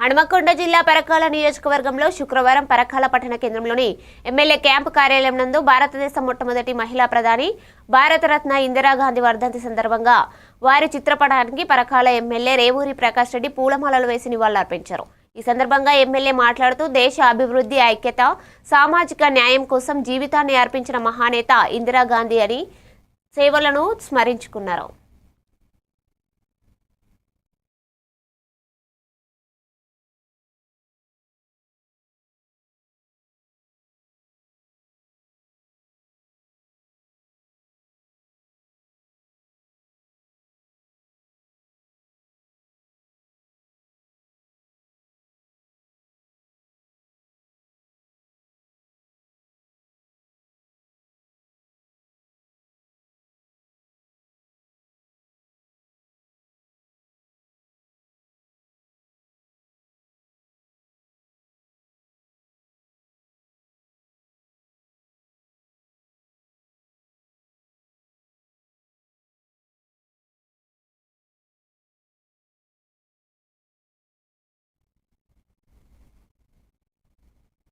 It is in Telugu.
హనుమకొండ జిల్లా పరకాల నియోజకవర్గంలో శుక్రవారం పరకాల పట్టణ కేంద్రంలోని ఎమ్మెల్యే క్యాంపు కార్యాలయం నందు భారతదేశ మొట్టమొదటి మహిళా ప్రధాని భారతరత్న ఇందిరాగాంధీ వర్ధంతి సందర్భంగా వారి చిత్రపటానికి పరకాల ఎమ్మెల్యే రేవూరి ప్రకాష్ రెడ్డి పూలమాలలు వేసి నివాళులర్పించారు. ఈ సందర్భంగా ఎమ్మెల్యే మాట్లాడుతూ దేశ అభివృద్ధి ఐక్యత సామాజిక న్యాయం కోసం జీవితాన్ని అర్పించిన మహానేత ఇందిరాగాంధీ అని సేవలను స్మరించుకున్నారు.